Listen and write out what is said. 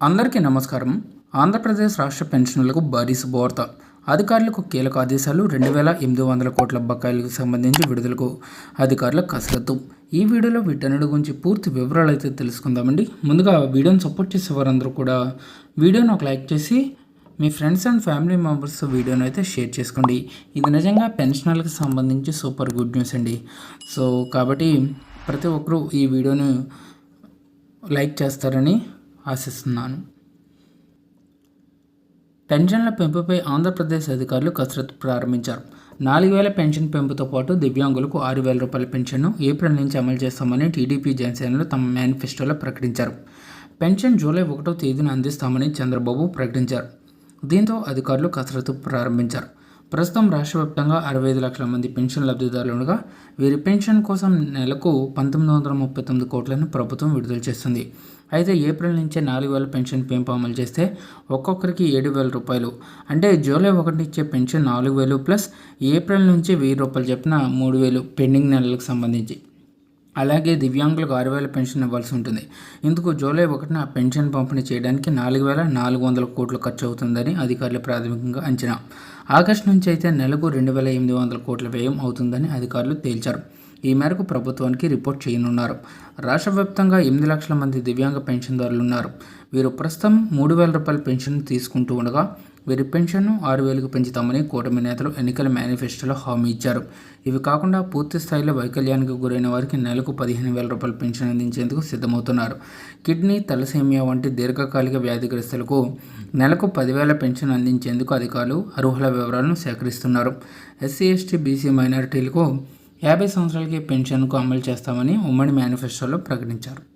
అందరికీ నమస్కారం. ఆంధ్రప్రదేశ్ రాష్ట్ర పెన్షన్లకు భారీ శుభవార్త. అధికారులకు కీలక ఆదేశాలు రెండు వేల ఎనిమిది వందల కోట్ల బకాయిలకు సంబంధించి విడుదలకు అధికారుల కసరత్తు. ఈ వీడియోలో వీటన్నిటి గురించి పూర్తి వివరాలు అయితే తెలుసుకుందామండి. ముందుగా వీడియోని సపోర్ట్ చేసే వారందరూ కూడా వీడియోను ఒక లైక్ చేసి మీ ఫ్రెండ్స్ అండ్ ఫ్యామిలీ మెంబర్స్ వీడియోను అయితే షేర్ చేసుకోండి. ఇది నిజంగా పెన్షనర్లకు సంబంధించి సూపర్ గుడ్ న్యూస్ అండి. సో కాబట్టి ప్రతి ఒక్కరూ ఈ వీడియోను లైక్ చేస్తారని ఆశిస్తున్నాను. పెన్షన్ల పెంపుపై ఆంధ్రప్రదేశ్ అధికారులు కసరత్తు ప్రారంభించారు. నాలుగు వేల పెన్షన్ పెంపుతో పాటు దివ్యాంగులకు ఆరు వేల రూపాయల పెన్షన్ను ఏప్రిల్ నుంచి అమలు చేస్తామని టీడీపీ జనసేనలు తమ మేనిఫెస్టోలో ప్రకటించారు. పెన్షన్ జూలై ఒకటో తేదీన అందిస్తామని చంద్రబాబు ప్రకటించారు. దీంతో అధికారులు కసరత్తు ప్రారంభించారు. ప్రస్తుతం రాష్ట్ర వ్యాప్తంగా అరవై ఐదు లక్షల మంది పెన్షన్ లబ్ధిదారులు ఉండగా వీరి పెన్షన్ కోసం నెలకు పంతొమ్మిది వందల ముప్పై తొమ్మిది కోట్లను ప్రభుత్వం విడుదల చేస్తుంది. అయితే ఏప్రిల్ నుంచే నాలుగు వేల పెన్షన్ పెంపు అమలు చేస్తే ఒక్కొక్కరికి ఏడు వేల రూపాయలు. అంటే జూలై ఒకటి ఇచ్చే పెన్షన్ నాలుగు వేలు ప్లస్ ఏప్రిల్ నుంచి వెయ్యి రూపాయలు చెప్పిన మూడు వేలు పెండింగ్ నెలలకు సంబంధించి. అలాగే దివ్యాంగులకు ఆరు వేల పెన్షన్ ఇవ్వాల్సి ఉంటుంది. ఇందుకు జూలై ఒకటిన పెన్షన్ పంపిణీ చేయడానికి నాలుగు వేల నాలుగు వందల కోట్లు ఖర్చు అవుతుందని అధికారులు ప్రాథమికంగా అంచనా. ఆగస్టు నుంచి అయితే నెలకు రెండు వేల ఎనిమిది వందల కోట్ల వ్యయం అవుతుందని అధికారులు తేల్చారు. ఈ మేరకు ప్రభుత్వానికి రిపోర్ట్ చేయనున్నారు. రాష్ట్ర వ్యాప్తంగా ఎనిమిది లక్షల మంది దివ్యాంగ పెన్షన్దారులు ఉన్నారు వీరు ప్రస్తుతం మూడు వేల రూపాయల పెన్షన్ తీసుకుంటూ ఉండగా వీరి పెన్షన్ను ఆరు వేలకు పెంచుతామని కూటమి నేతలు ఎన్నికల మేనిఫెస్టోలో హామీ ఇచ్చారు. ఇవి కాకుండా పూర్తి స్థాయిలో వైకల్యానికి గురైన వారికి నెలకు పదిహేను వేల రూపాయల పెన్షన్ అందించేందుకు సిద్ధమవుతున్నారు. కిడ్నీ తలసేమియా వంటి దీర్ఘకాలిక వ్యాధిగ్రస్తులకు నెలకు పదివేల పెన్షన్ అందించేందుకు అధికారులు అర్హుల వివరాలను సేకరిస్తున్నారు. ఎస్సీ ఎస్టీ బీసీ మైనారిటీలకు యాభై సంవత్సరాలకి పెన్షన్కు అమలు చేస్తామని ఉమ్మడి మేనిఫెస్టోలో ప్రకటించారు.